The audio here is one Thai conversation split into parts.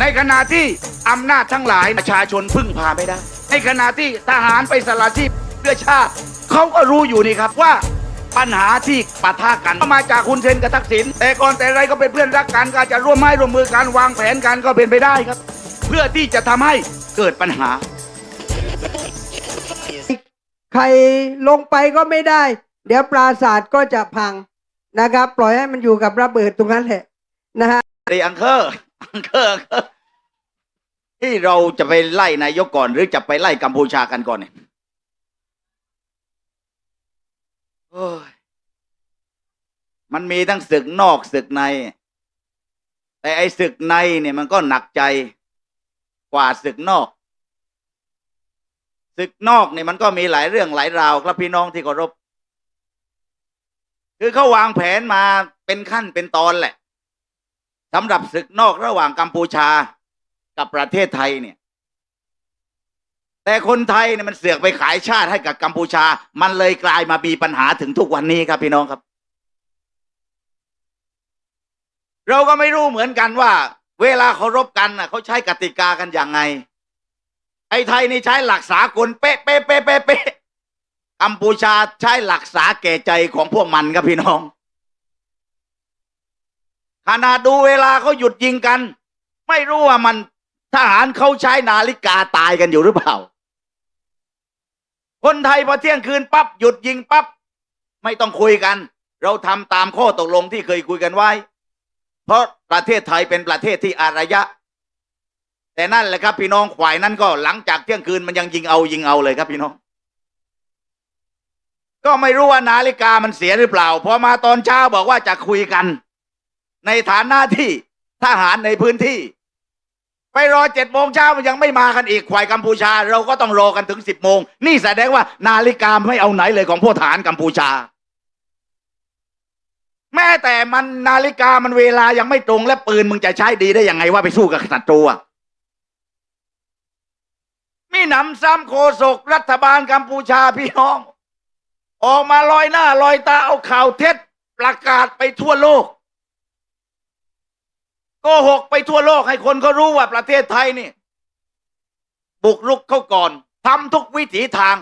ในขณะที่อำนาจทั้งหลายประชาชนพึ่งพาไม่ได้ ในขณะที่ทหารไปสละชีพเพื่อชาติเขาก็รู้อยู่นี่ครับว่าปัญหาที่ปะทะกันก็มาจากคุณเซนกับทักษิณแต่ก่อนแต่ไรก็เป็นเพื่อนรักกันก็อาจจะร่วมไม้ร่วมมือกันวางแผนกันก็เป็นไปได้ครับ เพื่อที่จะทำให้เกิดปัญหา ใครลงไปก็ไม่ได้ เดี๋ยวปราสาทก็จะพังนะครับ ปล่อยให้มันอยู่กับระเบิดตรงนั้นแหละนะฮะไอ้อังเคอร์อังเคอร์ ที่เราจะไปไล่นายกก่อน หรือจะไปไล่กัมพูชากันก่อนเนี่ยโอ้ยมันมีทั้งศึกนอกศึกใน แต่ไอ้ศึกในเนี่ยมันก็หนักใจกว่าศึกนอก ศึกนอกเนี่ยมันก็มีหลายเรื่องหลายราวครับพี่น้องที่เคารพ คือเขาวางแผนมาเป็นขั้นเป็นตอนแหละ สำหรับศึกนอกระหว่างกัมพูชากับประเทศไทยเนี่ย แต่คนไทยเนี่ยมันเสือกไปขายชาติให้กับกัมพูชา มันเลยกลายมามีปัญหาถึงทุกวันนี้ครับพี่น้องครับ เราก็ไม่รู้เหมือนกันว่า เวลาเขารบกันน่ะเขาใช้กติกากันอย่างไงไอ้ไทยนี่ใช้หลักสากลเป๊ะเป๊ะเป๊ะเป๊ะเป๊ะกัมพูชาใช้หลักสาแก่ใจของพวกมันครับพี่น้อง ขนาดดูเวลาเขาหยุดยิงกัน ไม่รู้ว่ามันทหารเขาใช้นาฬิกาตายกันอยู่หรือเปล่า คนไทยพอเที่ยงคืนปั๊บหยุดยิงปั๊บไม่ต้องคุยกัน เราทำตามข้อตกลงที่เคยคุยกันไว้ เพราะประเทศไทยเป็นประเทศที่อารยะ แต่นั่นแหละครับ พี่น้องฝ่ายนั้นก็หลังจากเที่ยงคืนมันยังยิงเอายิงเอาเลยครับพี่น้อง ก็ไม่รู้ว่านาฬิกามันเสียหรือเปล่าพอมาตอนเช้าบอกว่าจะคุยกัน ในฐานะที่ทหารในพื้นที่ ไปรอเจ็ดโมงเช้ามันยังไม่มากันอีกควายกัมพูชา เราก็ต้องรอกันถึงสิบโมง นี่แสดงว่านาฬิกาไม่เอาไหนเลยของพวกทหารกัมพูชา แม้แต่มันนาฬิกามันเวลายังไม่ตรงและปืนมึงจะใช้ดีได้ยังไงว่าไปสู้กับศัตรูอะมีหนำซ้ำโคศกรัฐบาลกัมพูชาพี่น้อง ออกมาลอยหน้าลอยตาเอาข่าวเท็จประกาศไปทั่วโลก โกหกไปทั่วโลกให้คนเขารู้ว่าประเทศไทยนี่ บุกรุกเขาก่อนทำทุกวิถีทาง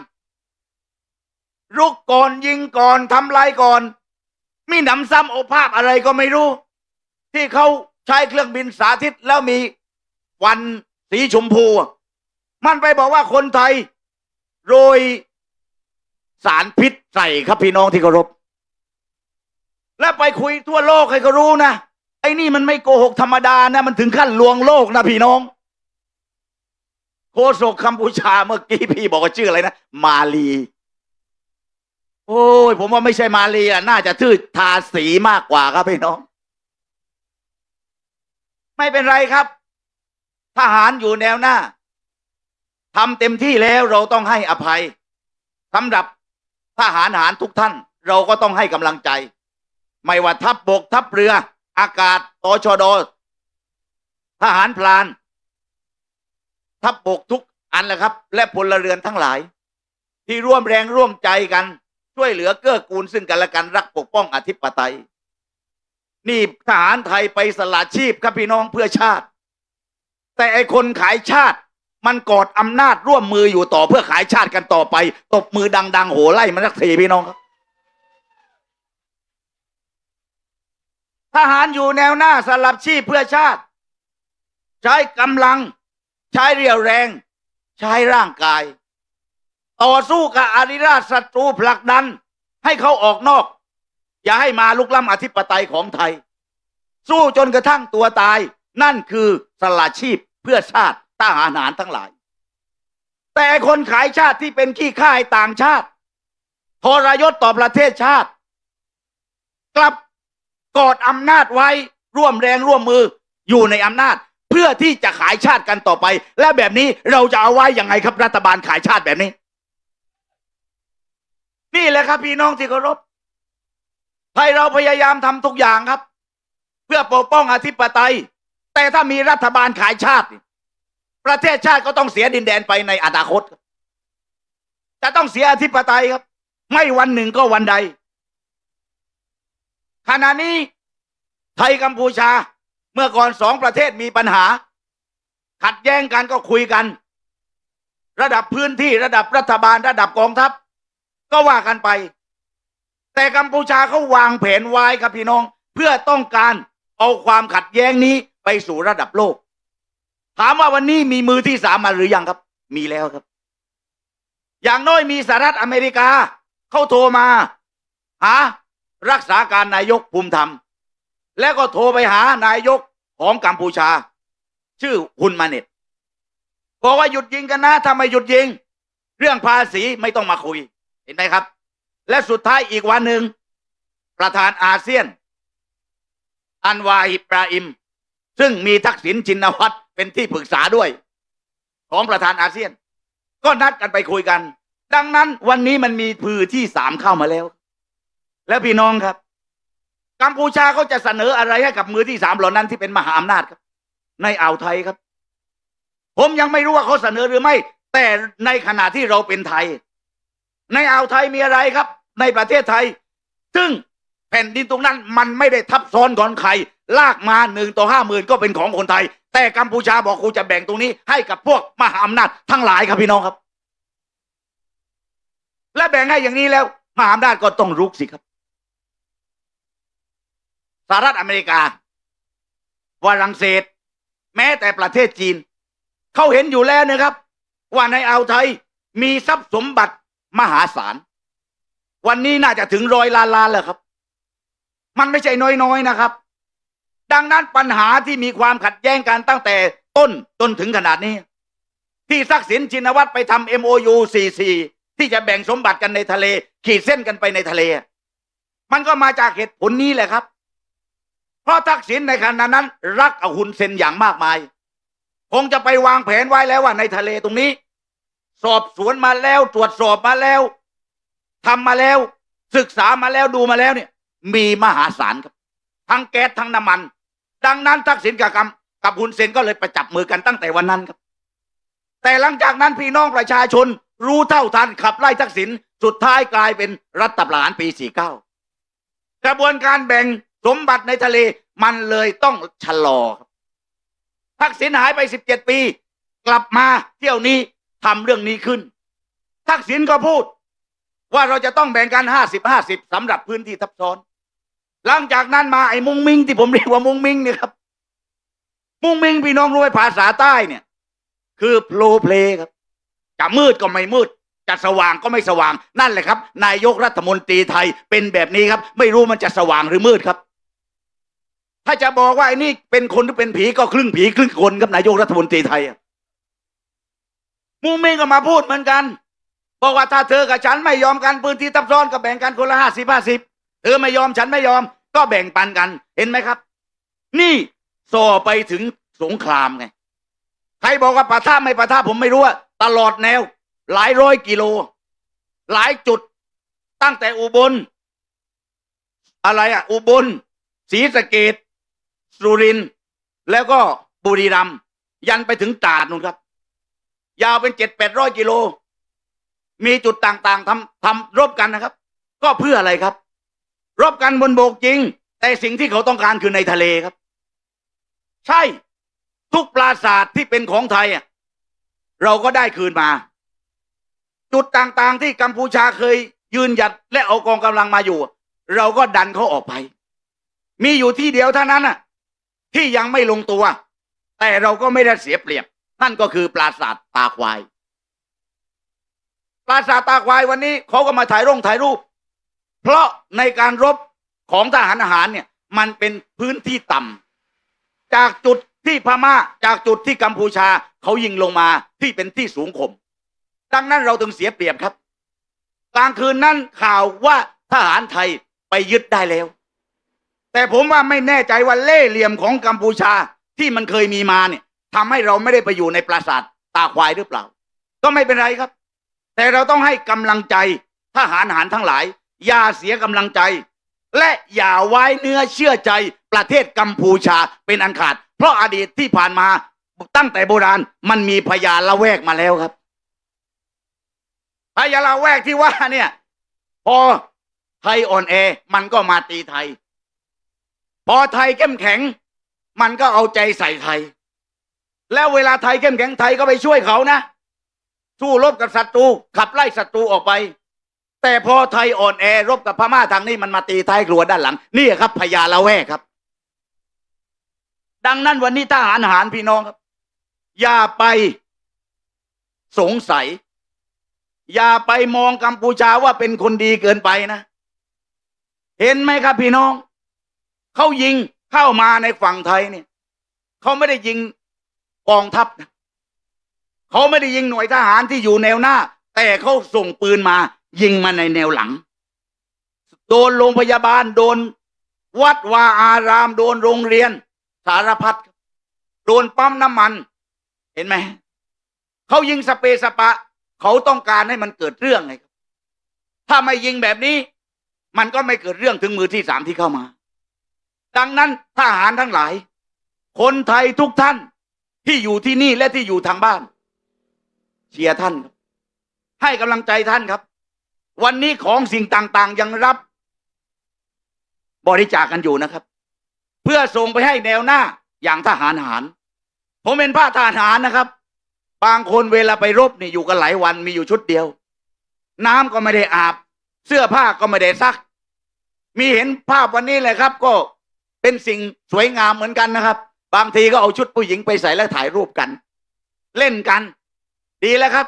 รุกก่อนยิงก่อนทำลายก่อน มีหนำซ้ำโอภาพอะไรก็ไม่รู้ ที่เขาใช้เครื่องบินสาธิตแล้วมีวันสีชมพู มันไปบอกว่าคนไทย โรยสารพิษใส่ครับพี่น้องที่เคารพ แล้วไปคุยทั่วโลกให้เขารู้นะ ไอ้นี่มันไม่โกหกธรรมดานะ มันถึงขั้นลวงโลกนะพี่น้องโคศกกัมพูชาเมื่อกี้พี่บอกว่าชื่ออะไรนะ มาลี โอ้ย ผมว่าไม่ใช่มาลีอะน่าจะชื่อทาสีมากกว่าครับพี่น้อง ไม่เป็นไรครับ ทหารอยู่แนวหน้าทำเต็มที่แล้วเราต้องให้อภัยสำหรับทหารหารทุกท่าน เราก็ต้องให้กำลังใจ ไม่ว่าทัพบบกทัพเรือ อากาศตชด ทหารพลาน ทัพบบกทุกอันแหละครับ และพลเรือนทั้งหลาย ที่ร่วมแรงร่วมใจกัน ช่วยเหลือเกื้อกูลซึ่งกันและกันรักปกป้องอธิปไตย นี่ทหารไทยไปสละชีพครับพี่น้องเพื่อชาติ แต่ไอคนขายชาติมันกอดอำนาจร่วมมืออยู่ต่อเพื่อขายชาติกันต่อไป ตบมือดัง ๆ โหไล่มันสักทีพี่น้องครับ ทหารอยู่แนวหน้าสลับชีพเพื่อชาติ ใช้กำลัง ใช้เรี่ยวแรง ใช้ร่างกาย ต่อสู้กับอาริราชศัตรูผลักดัน ให้เขาออกนอก อย่าให้มาลุกล้ำอธิปไตยของไทย สู้จนกระทั่งตัวตาย นั่นคือสละชีพเพื่อชาติทหารหารทั้งหลาย แต่คนขายชาติที่เป็นขี้ข้าให้ต่างชาติทรยศต่อประเทศชาติ กลับ กอดอำนาจไว้ร่วมแรงร่วมมืออยู่ในอำนาจ เพื่อที่จะขายชาติกันต่อไป และแบบนี้เราจะเอาไว้ยังไงครับรัฐบาลขายชาติแบบนี้ นี่แหละครับพี่น้องที่เคารพไทยเราพยายามทำทุกอย่างครับ เพื่อปกป้องอธิปไตย แต่ถ้ามีรัฐบาลขายชาติ ประเทศชาติก็ต้องเสียดินแดนไปในอนาคตจะต้องเสียอธิปไตยครับ ไม่วันหนึ่งก็วันใด ขณะนี้ไทยกัมพูชาเมื่อก่อนสองประเทศมีปัญหา ขัดแย้งกันก็คุยกัน ระดับพื้นที่ระดับรัฐบาลระดับกองทัพ ก็ว่ากันไป แต่กัมพูชาเขาวางแผนไว้ครับพี่น้อง เพื่อต้องการเอาความขัดแย้งนี้ไปสู่ระดับโลก ถามว่าวันนี้มีมือที่สามมาหรือยังครับ มีแล้วครับ อย่างน้อยมีสหรัฐอเมริกา เข้าโทรมา หา รักษาการนายกภูมิธรรม แล้วก็โทรไปหานายกของกัมพูชา ชื่อฮุนมาเน็ตบอกว่าหยุดยิงกันนะถ้าไมหยุดยิง เรื่องภาษีไม่ต้องมาคุย เห็นไหมครับ และสุดท้ายอีกวันหนึ่งประธานอาเซียน อันวาอิบราอิม ซึ่งมีทักษิณชินวัตรเป็นที่ปรึกษาด้วย ของประธานอาเซียน ก็นัดกันไปคุยกัน ดังนั้นวันนี้มันมีพือที่สามเข้ามาแล้ว แล้วพี่น้องครับ กัมพูชาเขาจะเสนออะไรให้กับมือที่สามเหล่านั้นที่เป็นมหาอำนาจครับ ในอ่าวไทยครับ ผมยังไม่รู้ว่าเขาเสนอหรือไม่ แต่ในขณะที่เราเป็นไทย ในอ่าวไทยมีอะไรครับ ในประเทศไทย ซึ่งแผ่นดินตรงนั้นมันไม่ได้ทับซ้อนของใคร ลากมาหนึ่งต่อห้าหมื่นก็เป็นของคนไทย แต่กัมพูชาบอกกูจะแบ่งตรงนี้ให้กับพวกมหาอำนาจทั้งหลายครับพี่น้องครับ และแบ่งให้อย่างนี้แล้ว มหาอำนาจก็ต้องรุกสิครับ สหรัฐอเมริกาฝรั่งเศส แม้แต่ประเทศจีน เขาเห็นอยู่แล้วนะครับ ว่าในอ่าวไทยมีทรัพย์สมบัติมหาศาล วันนี้น่าจะถึงร้อยล้านล้านแล้วครับ มันไม่ใช่น้อยๆนะครับ ดังนั้นปัญหาที่มีความขัดแย้งกันตั้งแต่ต้นจนถึงขนาดนี้ ที่ทักษิณชินวัตรไปทำ MOU 44 ที่จะแบ่งสมบัติกันในทะเล ขีดเส้นกันไปในทะเล มันก็มาจากเหตุผลนี้แหละครับ เพราะทักษิณในขณะนั้น รักอหุนเซนอย่างมากมาย คงจะไปวางแผนไว้แล้วว่าในทะเลตรงนี้ สอบสวนมาแล้วตรวจสอบมาแล้วทำมาแล้ว ศึกษามาแล้วดูมาแล้วเนี่ย มีมหาศาลครับ ทั้งแก๊สทั้งน้ำมัน ดังนั้นทักษิณกับกำกับฮุนเซนก็เลยประจับมือกันตั้งแต่วันนั้นครับ แต่หลังจากนั้นพี่น้องประชาชนรู้เท่าทันขับไล่ทักษิณสุดท้ายกลายเป็นรัฐประหารปี 49 กระบวนการแบ่ง สมบัติในทะเลมันเลยต้องชะลอครับทักษิณหายไป17ปี กลับมาเที่ยวนี้ทำเรื่องนี้ขึ้น ทักษิณก็พูด ว่าเราจะต้องแบ่งกัน50 50สำหรับพื้นที่ทับซ้อน หลังจากนั้นมาไอ้มุงมิงที่ผมเรียกว่ามุงมิงเนี่ยครับ มุงมิงพี่น้องรู้ไหมภาษาใต้เนี่ย คือโพลเพลครับจะมืดก็ไม่มืดจะสว่างก็ไม่สว่างนั่นแหละครับ นายกรัฐมนตรีไทยเป็นแบบนี้ครับ ไม่รู้มันจะสว่างหรือมืดครับ ถ้าจะบอกว่าไอ้นี่เป็นคนหรือเป็นผีก็ครึ่งผีครึ่งคนครับนายกรัฐมนตรีไทยอะมุงมิงก็มาพูดเหมือนกัน บอกว่าถ้าเธอกับฉันไม่ยอมกันพื้นที่ทับซ้อนก็แบ่งกันคนละห้าสิบห้าสิบเธอไม่ยอมฉันไม่ยอม ก็แบ่งปันกันเห็นไหมครับ นี่ส่อไปถึงสงครามไงใครบอกว่าปะท่าไม่ปะท่าผมไม่รู้ว่าตลอดแนว หลายร้อยกิโล หลายจุด ตั้งแต่อุบล อะไรอะอุบลศรีสะเกด สุรินแล้วก็บุรีรัมยันไปถึงตราดนู่นครับ ยาวเป็นเจ็ดแปดร้อยกิโล มีจุดต่างๆทำทำรบกันนะครับ ก็เพื่ออะไรครับ รบกันบนบกจริง แต่สิ่งที่เขาต้องการคือในทะเลครับ ใช่ ทุกปราสาทที่เป็นของไทยอะเราก็ได้คืนมา จุดต่างๆที่กัมพูชาเคยยืนหยัดและเอากองกำลังมาอยู่ เราก็ดันเขาออกไป มีอยู่ที่เดียวเท่านั้นน่ะ ที่ยังไม่ลงตัว แต่เราก็ไม่ได้เสียเปรียบ นั่นก็คือปราสาทตาควาย ปราสาทตาควายวันนี้เขาก็มาถ่ายร่งถ่ายรูป เพราะในการรบของทหารอาหารเนี่ย มันเป็นพื้นที่ต่ำจากจุดที่พม่าจากจุดที่กัมพูชาเขายิงลงมาที่เป็นที่สูงข่มดังนั้นเราถึงเสียเปรียบครับกลางคืนนั้นข่าวว่าทหารไทยไปยึดได้แล้ว แต่ผมว่าไม่แน่ใจว่าเล่เหลี่ยมของกัมพูชาที่มันเคยมีมาเนี่ยทำให้เราไม่ได้ไปอยู่ในปราสาทตาควายหรือเปล่า ก็ไม่เป็นไรครับ แต่เราต้องให้กำลังใจทหารหารทั้งหลาย อย่าเสียกำลังใจ และอย่าไว้เนื้อเชื่อใจประเทศกัมพูชาเป็นอันขาด เพราะอดีตที่ผ่านมาตั้งแต่โบราณมันมีพยานละแวกมาแล้วครับพยานละแวกที่ว่าเนี่ย พอไทยอ่อนแอมันก็มาตีไทย พอไทยเข้มแข็ง มันก็เอาใจใส่ไทย แล้วเวลาไทยเข้มแข็งไทยก็ไปช่วยเขานะสู้รบกับศัตรูขับไล่ศัตรูออกไป แต่พอไทยอ่อนแอรบกับพม่าทางนี้มันมาตีท้ายครัวด้านหลัง นี่ครับพญาละแวกครับ ดังนั้นวันนี้ทหารหารพี่น้องครับ อย่าไปสงสัย อย่าไปมองกัมพูชาว่าเป็นคนดีเกินไปนะ เห็นไหมครับพี่น้อง เขายิงเข้ามาในฝั่งไทยเนี่ยเขาไม่ได้ยิงกองทัพนะเขาไม่ได้ยิงหน่วยทหารที่อยู่แนวหน้า แต่เขาส่งปืนมา ยิงมาในแนวหลัง โดนโรงพยาบาลโดน วัดวาอาราม โดนโรงเรียน สารพัดโดนปั๊มน้ำมัน เห็นไหมเขายิงสเปสปะ เขาต้องการให้มันเกิดเรื่องไงถ้าไม่ยิงแบบนี้ มันก็ไม่เกิดเรื่องถึงมือที่สามที่เข้ามา ดังนั้นทหารทั้งหลาย คนไทยทุกท่านที่อยู่ที่นี่และที่อยู่ทางบ้าน เชียร์ท่าน ให้กำลังใจท่านครับ วันนี้ของสิ่งต่างๆ ยังรับ บริจาคกันอยู่นะครับ เพื่อส่งไปให้แนวหน้าอย่างทหารหาร ผมเป็นพระทหารนะครับ บางคนเวลาไปรบนี่อยู่กันหลายวันมีอยู่ชุดเดียว น้ำก็ไม่ได้อาบ เสื้อผ้าก็ไม่ได้ซัก มีเห็นภาพวันนี้เลยครับ ก็ เป็นสิ่งสวยงามเหมือนกันนะครับ บางทีก็เอาชุดผู้หญิงไปใส่แล้วถ่ายรูปกัน เล่นกัน ดีแล้วครับ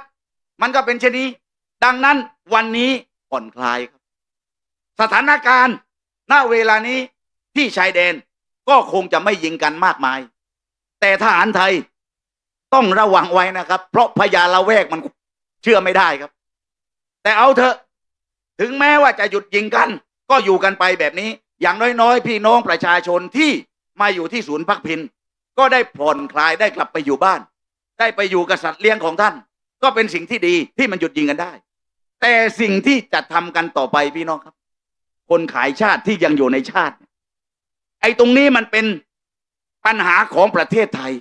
มันก็เป็นเช่นนี้ ดังนั้นวันนี้ผ่อนคลายครับ สถานการณ์ณเวลานี้ที่ชายแดนก็คงจะไม่ยิงกันมากมาย แต่ทหารไทยต้องระวังไว้นะครับ เพราะพญาละแวกมันเชื่อไม่ได้ครับ แต่เอาเถอะ ถึงแม้ว่าจะหยุดยิงกัน ก็อยู่กันไปแบบนี้ อย่างน้อยๆ พี่น้องประชาชนที่มาอยู่ที่ศูนย์พักพิงก็ได้ผ่อนคลายได้กลับไปอยู่บ้าน ได้ไปอยู่กับสัตว์เลี้ยงของท่าน ก็เป็นสิ่งที่ดีที่มันหยุดยิงกันได้ แต่สิ่งที่จะทำกันต่อไปพี่น้องครับ คนขายชาติที่ยังอยู่ในชาติ ไอ้ตรงนี้มันเป็นปัญหาของประเทศไทย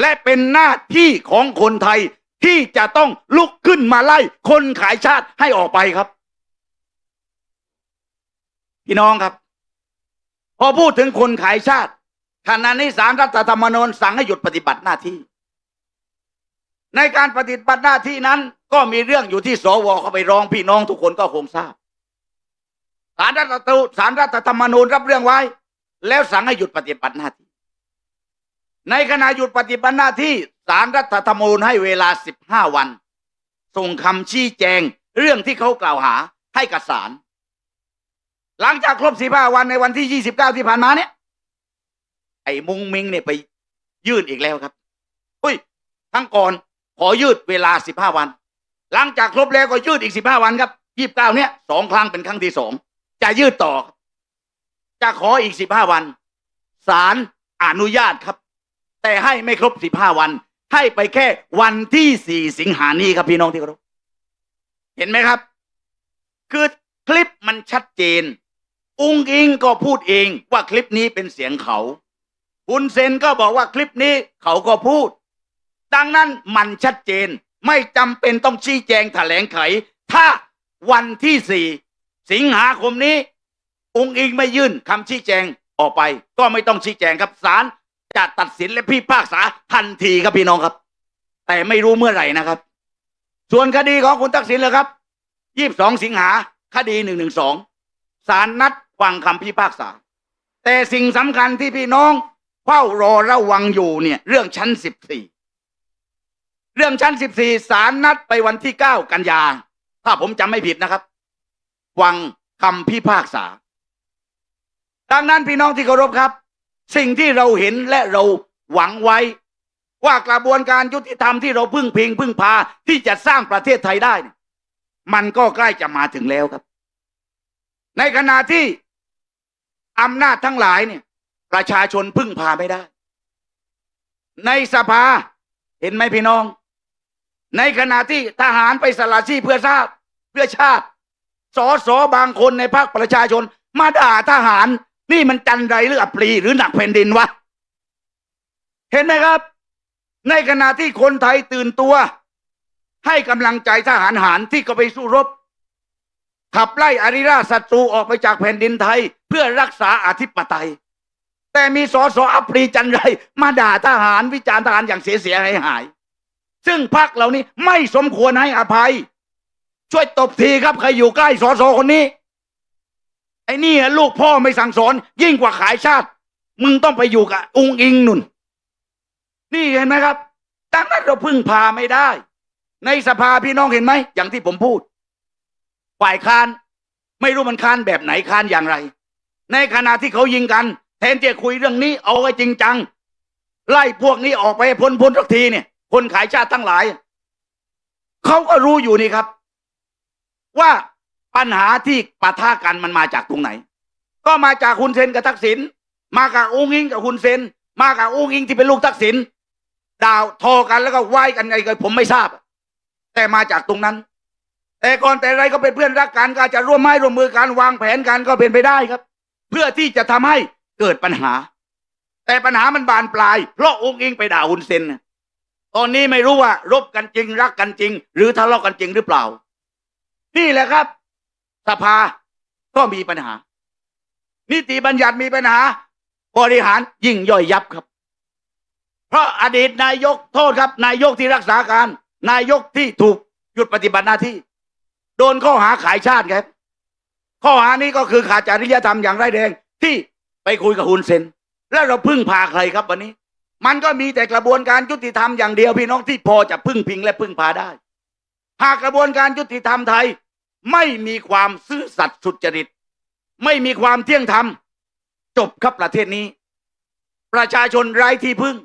และเป็นหน้าที่ของคนไทยที่จะต้องลุกขึ้นมาไล่คนขายชาติให้ออกไปครับ พี่น้องครับ พอพูดถึงคนขายชาติขณะนี้สารรัฐธรรมนูญสั่งให้หยุดปฏิบัติหน้าที่ ในการปฏิบัติหน้าที่นั้น ก็มีเรื่องอยู่ที่สวเขาไปร้องพี่น้องทุกคนก็คงทราบสารรัฐธรรมสารรัฐธรรมนูญรับเรื่องไว้ แล้วสั่งให้หยุดปฏิบัติหน้าที่ ในขณะหยุดปฏิบัติหน้าที่สารรัฐธรรมนูญให้เวลา15วัน ส่งคำชี้แจงเรื่องที่เขากล่าวหาให้กับศาล หลังจากครบ15วันในวันที่29ที่ผ่านมาเนี่ย ไอ้มุงมิงเนี่ยไปยื่นอีกแล้วครับอุ้ยทั้งก่อนขอยืดเวลา15วัน หลังจากครบแล้วก็ยืดอีก15วันครับ29เก้าเนี่ยสองครั้งเป็นครั้งที่สองจะยืดต่อ จะขออีก15วันศาลอนุญาตครับ แต่ให้ไม่ครบ15วัน ให้ไปแค่วันที่4สิงหานี้ครับพี่น้องที่เคารพเห็นไหมครับ คือคลิปมันชัดเจน อุ้งอิงก็พูดเองว่าคลิปนี้เป็นเสียงเขาฮุนเซนก็บอกว่าคลิปนี้เขาก็พูด ดังนั้นมันชัดเจนไม่จำเป็นต้องชี้แจงแถลงไข ถ้าวันที่สี่สิงหาคมนี้ องค์อิงไม่ยื่นคำชี้แจงออกไป ก็ไม่ต้องชี้แจงครับศาลจะตัดสินและพิพากษาทันทีครับพี่น้องครับ แต่ไม่รู้เมื่อไหร่นะครับ ส่วนคดีของคุณทักษิณเลยครับยี่สองสิงหาคดีหนึ่งหนึ่งสองศาลนัด ฟังคำพิพากษา แต่สิ่งสำคัญที่พี่น้องเฝ้ารอระวังอยู่เนี่ย เรื่องชั้นสิบสี่เรื่องชั้นสิบสี่ศาลนัดไปวันที่เก้ากันยา ถ้าผมจำไม่ผิดนะครับ ฟังคำพิพากษา ดังนั้นพี่น้องที่เคารพครับ สิ่งที่เราเห็นและเราหวังไว้ ว่ากระบวนการยุติธรรมที่เราพึ่งพิงพึ่งพาที่จะสร้างประเทศไทยได้ มันก็ใกล้จะมาถึงแล้วครับ ในขณะที่ อำนาจทั้งหลายเนี่ย ประชาชนพึ่งพาไม่ได้ ในสภาเห็นไหมพี่น้อง ในขณะที่ทหารไปสละชีพเพื่อชาติเพื่อชาติสอสอบางคนในพรรคประชาชน มาด่าทหาร นี่มันจันไรหรืออัปรีหรือหนักแผ่นดินวะ เห็นไหมครับ ในขณะที่คนไทยตื่นตัว ให้กำลังใจทหารหารที่ก็ไปสู้รบ ขับไล่อริราชศัตรูออกไปจากแผ่นดินไทย เพื่อรักษาอธิปไตย แต่มีสอสออัปรีจันไรมาด่าทหารวิจารณ์ทหารอย่างเสียเสียหายหาย ซึ่งพรรคเหล่านี้ไม่สมควรให้อภัย ช่วยตบทีครับ ใครอยู่ใกล้สอสอคนนี้ ไอ้นี่ลูกพ่อไม่สั่งสอน ยิ่งกว่าขายชาติ มึงต้องไปอยู่กับองค์อิงนุ่น นี่เห็นไหมครับดังนั้นเราพึ่งพาไม่ได้ ในสภาพี่น้องเห็นไหมอย่างที่ผมพูด ฝ่ายค้าน ไม่รู้มันค้านแบบไหนค้านอย่างไร ในขณะที่เขายิงกัน แทนที่จะคุยเรื่องนี้เอาไว้จริงจัง ไล่พวกนี้ออกไปพ้นพ้นสักทีเนี่ย คนขายชาติทั้งหลาย เขาก็รู้อยู่นี่ครับ ว่าปัญหาที่ปะทะกันมันมาจากตรงไหน ก็มาจากคุณเซนกับทักษิณมากับอุ้งอิงกับคุณเซน มากับอุ้งอิงที่เป็นลูกทักษิณดาวโทรกันแล้วก็ไหว้กันไงก็ผมไม่ทราบ แต่มาจากตรงนั้น แต่ก่อนแต่ไรก็เป็นเพื่อนรักกันก็อาจจะร่วมไม้ร่วมมือกันวางแผนกันก็เป็นไปได้ครับ เพื่อที่จะทำให้เกิดปัญหา แต่ปัญหามันบานปลาย เพราะองค์อิงไปด่าคุณเซนตอนนี้ไม่รู้ว่ารบกันจริง รักกันจริง หรือทะเลาะกันจริงหรือเปล่า นี่แหละครับ สภาก็มีปัญหา นิติบัญญัติมีปัญหา บริหารยิ่งย่อยยับครับ เพราะอดีตนายกโทษครับ นายกที่รักษาการ นายกที่ถูกหยุดปฏิบัติหน้าที่ โดนข้อหาขายชาติครับ ข้อหานี้ก็คือขาดจริยธรรมอย่างร้ายแรงที่ไปคุยกับฮุนเซนแล้วเราพึ่งพาใครครับวันนี้ มันก็มีแต่กระบวนการยุติธรรมอย่างเดียวพี่น้องที่พอจะพึ่งพิงและพึ่งพาได้ หากกระบวนการยุติธรรมไทย ไม่มีความซื่อสัตย์สุจริต ไม่มีความเที่ยงธรรม จบครับประเทศนี้ ประชาชนไร้ที่พึ่ง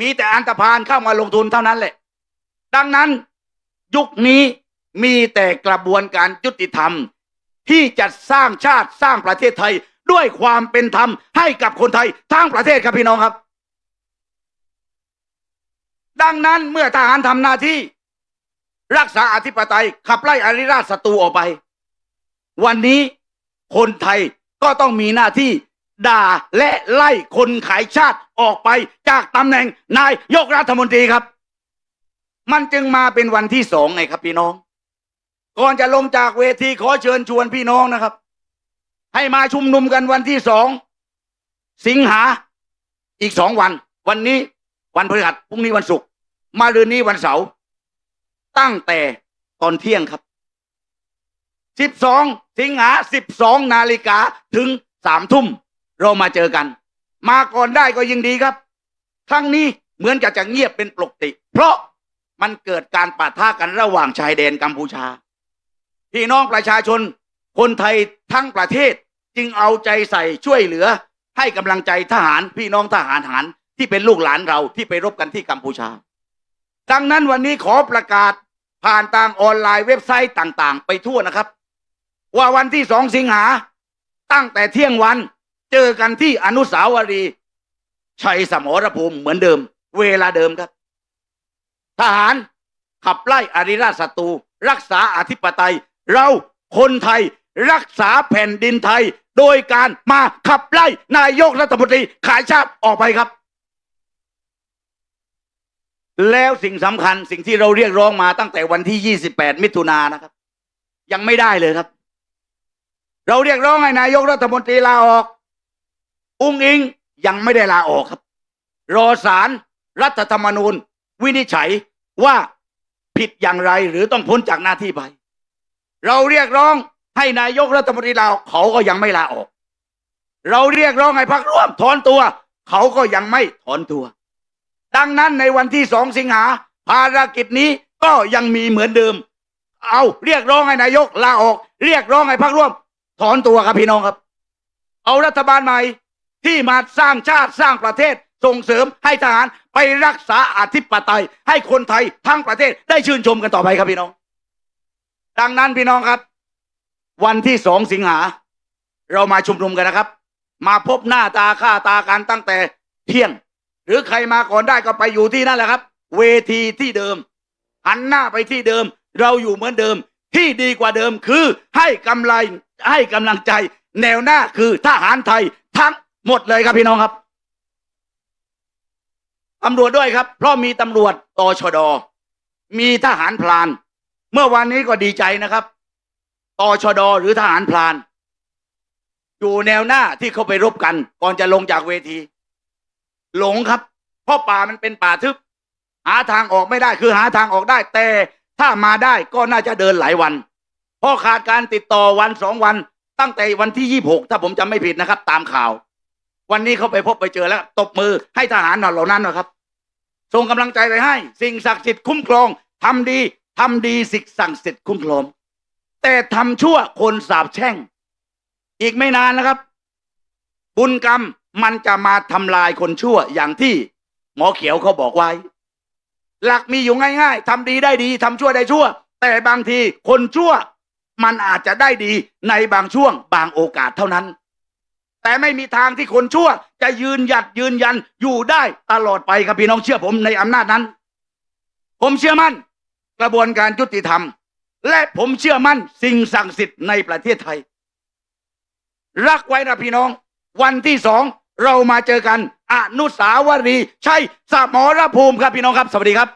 มีแต่อันตรพานเข้ามาลงทุนเท่านั้นแหละ ดังนั้น ยุคนี้ มีแต่กระบวนการยุติธรรม ที่จะสร้างชาติสร้างประเทศไทย ด้วยความเป็นธรรมให้กับคนไทยทั้งประเทศครับพี่น้องครับ ดังนั้นเมื่อทหารทำหน้าที่ รักษาอธิปไตย ขับไล่อริราชศัตรูออกไป วันนี้คนไทยก็ต้องมีหน้าที่ด่าและไล่คนขายชาติออกไปจากตำแหน่งนายกรัฐมนตรีครับ มันจึงมาเป็นวันที่สองไงครับพี่น้อง ก่อนจะลงจากเวทีขอเชิญชวนพี่น้องนะครับ ให้มาชุมนุมกันวันที่สองสิงหาอีกสองวัน วันนี้วันพฤหัสพรุ่งนี้วันศุกร์มาลืนนี้วันเสาร์ตั้งแต่ตอนเที่ยงครับสิบสองสิงหาสิบสองนาฬิกาถึงสามทุ่มเรามาเจอกัน มาก่อนได้ก็ยิ่งดีครับครั้งนี้เหมือนกับจะเงียบเป็นปกติ เพราะมันเกิดการปะทะกันระหว่างชายแดนกัมพูชา พี่น้องประชาชน คนไทยทั้งประเทศจึงเอาใจใส่ช่วยเหลือ ให้กำลังใจทหารพี่น้องทหารหารที่เป็นลูกหลานเราที่ไปรบกันที่กัมพูชา ดังนั้นวันนี้ขอประกาศผ่านทางออนไลน์เว็บไซต์ต่างๆ ไปทั่วนะครับ ว่าวันที่สองสิงหาตั้งแต่เที่ยงวันเจอกันที่อนุสาวรีย์ชัยสมรภูมิเหมือนเดิม เวลาเดิมครับ ทหารขับไล่อริราชศัตรูรักษาอธิปไตย เราคนไทยรักษาแผ่นดินไทย โดยการมาขับไล่นายกรัฐมนตรีขายชาติออกไปครับ แล้วสิ่งสำคัญสิ่งที่เราเรียกร้องมาตั้งแต่วันที่ 28 มิถุนายนนะครับ ยังไม่ได้เลยครับ เราเรียกร้องให้นายกรัฐมนตรีลาออก อุ้งอิงยังไม่ได้ลาออกครับ รอสารรัฐธรรมนูญ วินิจฉัยว่าผิดอย่างไรหรือต้องพ้นจากหน้าที่ไป เราเรียกร้องให้นายกรัฐมนตรีลาออกเขาก็ยังไม่ลาออก เราเรียกร้องให้พรรคร่วมถอนตัว เขาก็ยังไม่ถอนตัว ดังนั้นในวันที่สองสิงหาภารกิจนี้ก็ยังมีเหมือนเดิม เอาเรียกร้องให้นายกลาออก เรียกร้องให้พรรคร่วม ถอนตัวครับพี่น้องครับ เอารัฐบาลใหม่ที่มาสร้างชาติสร้างประเทศส่งเสริมให้ทหารไปรักษาอธิปไตย ให้คนไทยทั้งประเทศได้ชื่นชมกันต่อไปครับพี่น้อง ดังนั้นพี่น้องครับ วันที่สองสิงหา เรามาชุมนุมกันนะครับ มาพบหน้าตาค่าตากันตั้งแต่เที่ยง หรือใครมาก่อนได้ก็ไปอยู่ที่นั่นแหละครับ เวทีที่เดิม หันหน้าไปที่เดิม เราอยู่เหมือนเดิม ที่ดีกว่าเดิมคือให้กำไรให้กำลังใจ แนวหน้าคือทหารไทยทั้งหมดเลยครับพี่น้องครับตำรวจด้วยครับ เพราะมีตำรวจตชด มีทหารพลาน เมื่อวานนี้ก็ดีใจนะครับตชดหรือทหารพลาน อยู่แนวหน้าที่เขาไปรบกัน ก่อนจะลงจากเวที หลงครับ เพราะป่ามันเป็นป่าทึบ หาทางออกไม่ได้คือหาทางออกได้ แต่ถ้ามาได้ก็น่าจะเดินหลายวันเพราะขาดการติดต่อวันสองวัน ตั้งแต่วันที่ยี่หกถ้าผมจำไม่ผิดนะครับ ตามข่าว วันนี้เขาไปพบไปเจอแล้ว ตบมือให้ทหารเหล่านั้นนะครับส่งกำลังใจไปให้ สิ่งศักดิ์สิทธิ์คุ้มครองทำดี ทำดีสิ่งศักดิ์สิทธิ์คุ้มครองแต่ทำชั่วคนสาบแช่ง อีกไม่นานนะครับ บุญกรรมมันจะมาทำลายคนชั่วอย่างที่หมอเขียวเขาบอกไว้ หลักมีอยู่ง่าย ๆทำดีได้ดีทำชั่วได้ชั่ว แต่บางทีคนชั่วมันอาจจะได้ดีในบางช่วงบางโอกาสเท่านั้น แต่ไม่มีทางที่คนชั่ว จะยืนหยัดยืนยันอยู่ได้ตลอดไปครับพี่น้องเชื่อผมในอำนาจนั้น ผมเชื่อมั่น กระบวนการยุติธรรม และผมเชื่อมั่นสิ่งศักดิ์สิทธิ์ในประเทศไทย รักไว้นะพี่น้อง วันที่สองเรามาเจอกันอนุสาวรีย์ใช่สมรภูมิครับพี่น้องครับ สวัสดีครับ